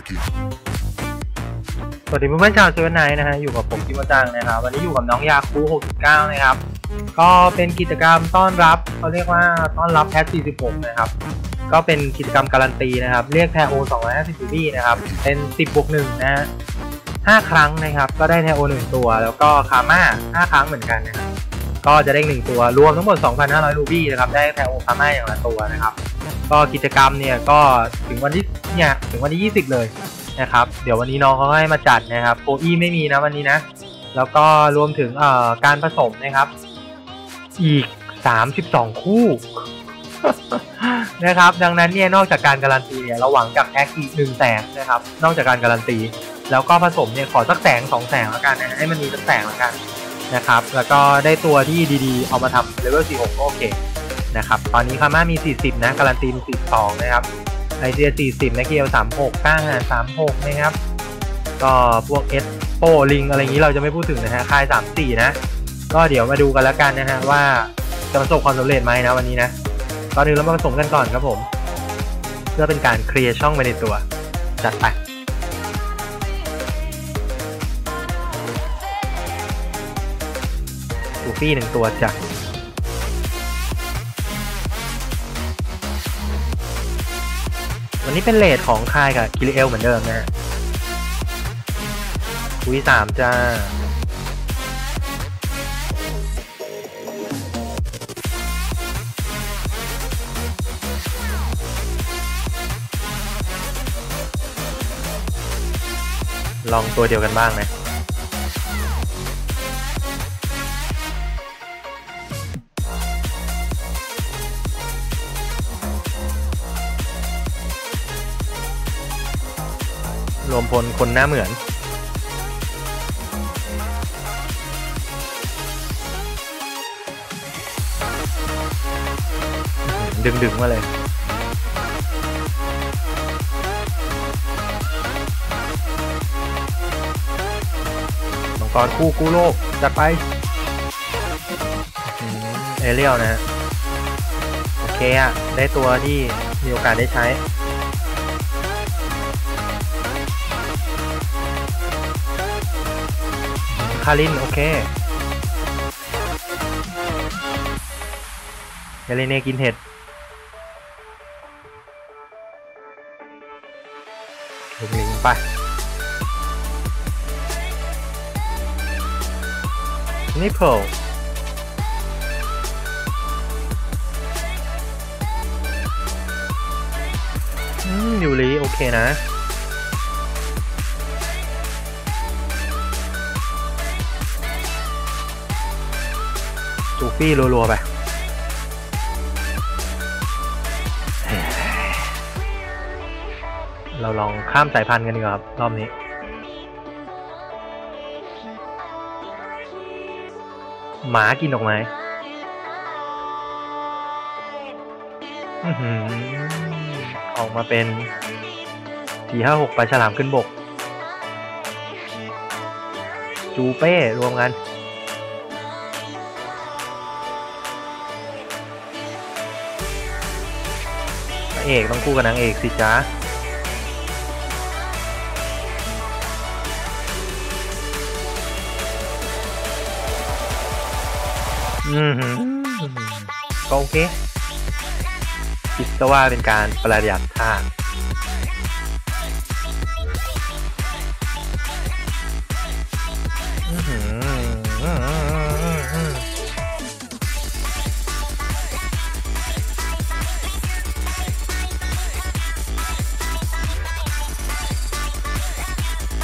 Jackie. สวัสดีเพื่อนๆชาวเซเว่นไนนะฮะอยู่กับผมกิมจังนะครับวันนี้อยู่กับน้องยาคู69 นะครับ ก็เป็นกิจกรรมต้อนรับเขาเรียกว่าต้อนรับแพท46 นะครับ ก็เป็นกิจกรรมการันตีนะครับ เรียกแทโอ250บีนะครับ เป็น 10บวก1นะฮะ5ครั้งนะครับ ก็ได้แทโอ1ตัว แล้วก็คาม่า5ครั้งเหมือนกันนะครับก็จะได้ 1 ตัวรวมทั้งหมด 2,500 รูบี้นะครับได้แทโอคาม่าอย่างละตัวนะครับ ก็กิจกรรมเนี่ยก็ถึงวันที่เนี่ยถึงวันที่ 20 เลยนะครับ เดี๋ยววันนี้น้องเขาให้มาจัดนะครับโคอี้ไม่มีนะวันนี้นะ แล้วก็รวมถึงเอ่อการผสมนะครับ อีก 32 คู่นะครับ ดังนั้นเนี่ยนอกจากการการันตีเนี่ยเราหวังจากแอคอีกหนึ่งแสนนะครับ นอกจากการการันตี แล้วก็ผสมเนี่ยขอสักแสงสองแสงแล้วกันนะให้มันมีสักแสงแล้วกันนะครับ แล้วก็ได้ตัวที่ดีๆ เอามาทำเลเวล46ก็โอเค นะครับ ตอนนี้คาม่ามี 40 นะการันตีมี42 นะครับไอเดีย40นะเกียว36ก้างหาร36 นะครับ ก็พวกเอสโปลิงอะไรอย่างนี้เราจะไม่พูดถึงนะฮะค่าย34 นะ ก็เดี๋ยวมาดูกันแล้วกันนะฮะว่าจะประสบความสำเร็จไหมนะวันนี้นะก่อนอื่นเรามาผสมกันก่อนครับผม เพื่อเป็นการเคลียร์ช่องไปในตัว จัดไปลูฟี่หนึ่งตัวจ้ะ วันนี้เป็นเลทของคายกับคิริเอลเหมือนเดิมนะฮะคุยสามจ้าลองตัวเดียวกันบ้างนะรวม พลคนหน้าเหมือนดึงดึงมาเลย มังกรคู่กู้โลก จัดไป เอเรียลนะฮะ โอเคอะได้ตัวที่มีโอกาสได้ใช้ คาริน โอเคเยเลเน่กินเห็ดลิงลิงไปนิเพลอืมยูริโอเคนะ จูฟี่รัวๆไปเราลองข้ามสายพันธุ์กันดีกว่าครับ รอบนี้ หมากินดอกไม้ออหือออกมาเป็นสี่ห้าหกปลาฉลามขึ้นบก จูเป้รวมกัน เอกต้องคู่กับนางเอกสิจ๊ะอืมหืมก็โอเคคิดซะว่าเป็นการประหยัดท่า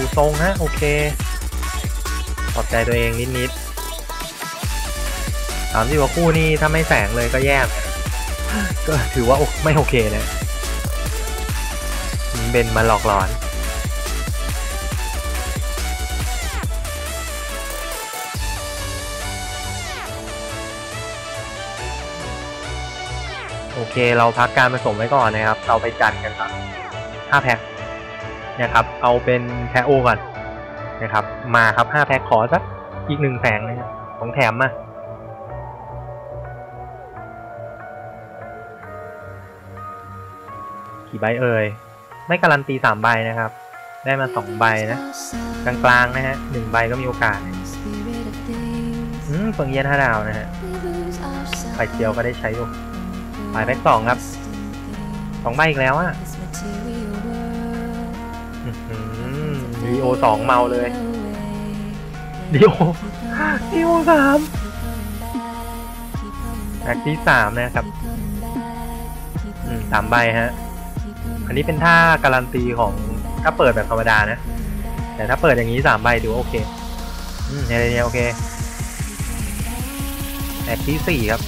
ผูทรงฮะ โอเคปลอบใจตัวเองนิดๆสามสิบกว่าคู่นี่ถ้าไม่แสงเลยก็แย่เหมือนกันนะก็ถือว่าโอไม่โอเคนะเบนมาหลอกหลอนโอเค เราพักการผสมไว้ก่อนนะครับ เราไปจัดกันครับ5แพ็ค นะครับ เอาเป็นแพโอก่อนนะครับ มาครับ5แพ็คขอสักอีกหนึ่งแสงนะครับของแถมมากี่ใบเอ่ย ไม่การันตีสามใบนะครับ ได้มาสองใบนะ กลางๆนะฮะหนึ่งใบก็มีโอกาสอืมเฟิงเย็นห้าดาวนะฮะไข่เจียวก็ได้ใช้อยู่หมายแพ็กสองครับสองใบอีกแล้วอะ ดีโอสองเมาเลยดีโอดีโอสามแพ็กที่สามนะครับอืมสามใบฮะ อันนี้เป็นท่าการันตีของถ้าเปิดแบบธรรมดานะ แต่ถ้าเปิดอย่างนี้สามใบดูโอเค อืมเนี่ยเนี่ยโอเคแพ็กที่สี่ครับ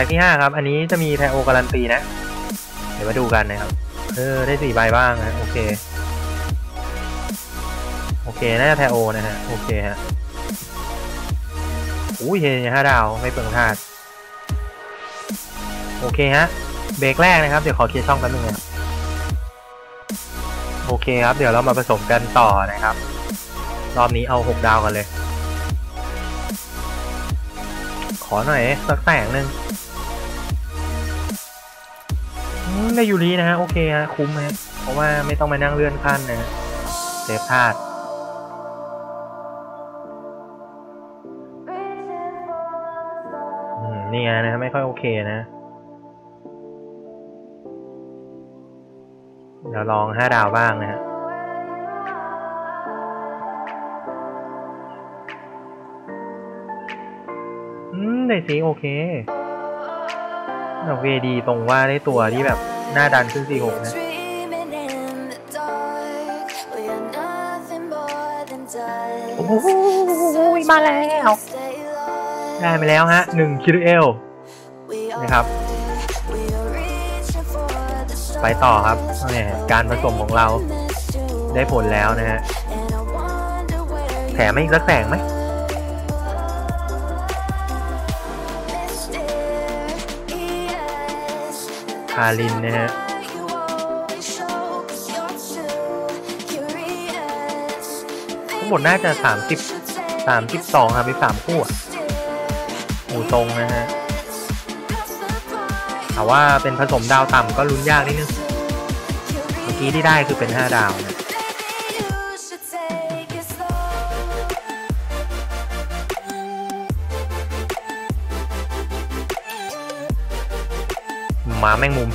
หือแพ็กที่ห้าครับ อันนี้จะมีไทโอการันตีนะ เดี๋ยวมาดูกันนะครับ เออ ได้สี่ใบบ้างนะ โอเค โอเค น่าจะไทโอนะฮะ โอเคฮะอุ้ยเฮนห้าดาวไม่เปลืองธาตุโอเคฮะ เบรกแรกนะครับ เดี๋ยวขอเคลียร์ช่องแป๊บนึงนะโอเคครับ เดี๋ยวเรามาผสมกันต่อนะครับ รอบนี้เอาหกดาวกันเลย ขอหน่อยสักแสงหนึ่ง ได้ยูรีนะฮะ โอเคฮะ คุ้มฮะ เพราะว่าไม่ต้องมานั่งเลื่อนขั้นนะฮะเซฟพลาดนี่ไงนะไม่ค่อยโอเคนะ เดี๋ยวลองห้าดาวบ้างนะฮะอืม ได้สิโอเคโอเคดีตรงว่าได้ตัวที่แบบ หน้าดันขึ้นสี่หกนะโอ้โหมาแล้วได้ไปแล้วฮะหนึ่งคิริเอลนะครับ ไปต่อครับเนี่ยการผสมของเราได้ผลแล้วนะฮะแถมไม่อีกสักแสงไหม คารินนะฮะทั้งหมดน่าจะสามสิบสามสิบสองครับไปสามคู่หมูตรงนะฮะแต่ว่าเป็นผสมดาวต่ำก็ลุ้นยากนิดนึง เมื่อกี้ที่ได้คือเป็นห้าดาวนะ หมาแมงมุม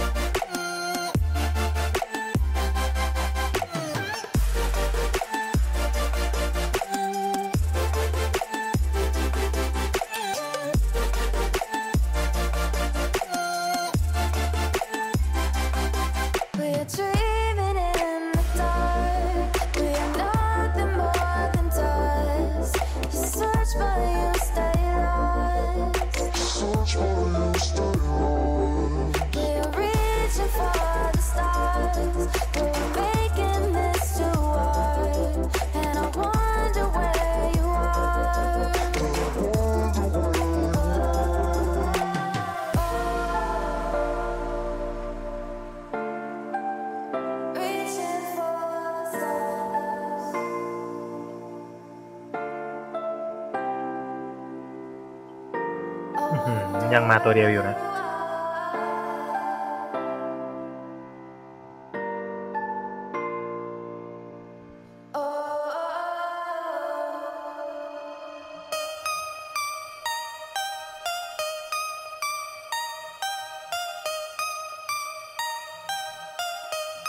ยังมาตัวเดียวอยู่นะ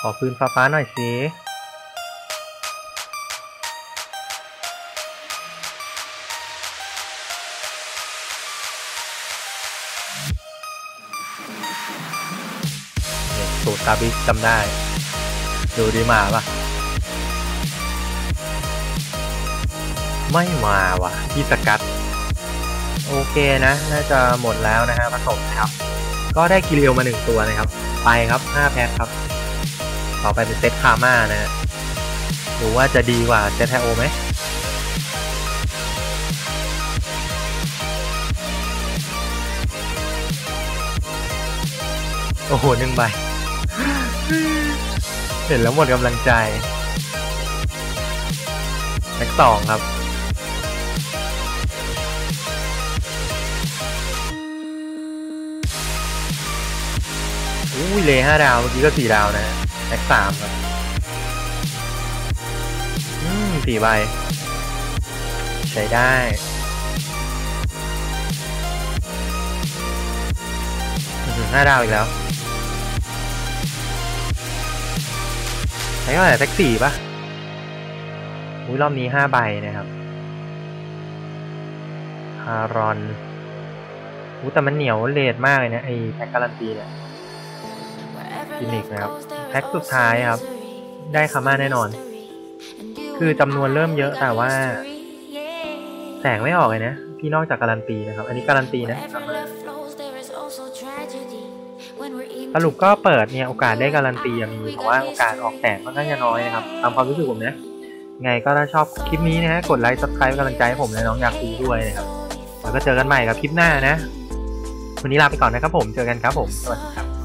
ขอปืนฟ้าฟ้าๆหน่อยสิ ตาบิจำได้ ดูดีมาปะไม่มาว่ะพี่สกัด โอเคนะ น่าจะหมดแล้วนะฮะผสมนะครับ ก็ได้กิเลียวมาหนึ่งตัวนะครับ ไปครับ5แพ็คครับ ต่อไปเป็นเซตคาม่านะฮะดูว่าจะดีกว่าเซตไทโอไหมโอ้โหหนึ่งใบ เห็นแล้วหมดกำลังใจแม็กสองครับ อุ้ยเลห้าดาว เมื่อกี้ก็สี่ดาวนะแม็กสามครับ อืมสี่ใบ ใช้ได้ห้าดาวอีกแล้ว ช้เท่าไหร่แท็กสี่ปะอุ้ยรอบนี้ห้าใบนะครับคารอนอู้แต่มันเหนียวเลดมากเลยนะไอแพ็กการันตีเนี่ยคลินิกนะครับแพ็แพ็คคสุดท้ายครับ ได้คาม่ามาแน่แน่นอน คือจำนวนเริ่มเยอะแต่ว่า แสงไม่ออกเลยนะ พี่นอกจากการันตีนะครับ อันนี้การันตีนะส สรุปก็เปิดเนี่ยโอกาสได้การันตีมีแต่ว่าโอกาสออกแตกค่อนข้างจะน้อยนะครับตามความรู้สึกผมนะไงก็ถ้าชอบคลิปนี้นะฮะกดไลค์ subscribe เป็นกำลังใจให้ผมและน้องอยากดูด้วยนะครับแล้วก็เจอกันใหม่กับคลิปหน้านะ วันนี้ลาไปก่อนนะครับผมเจอกันครับผมสวัสดีครับ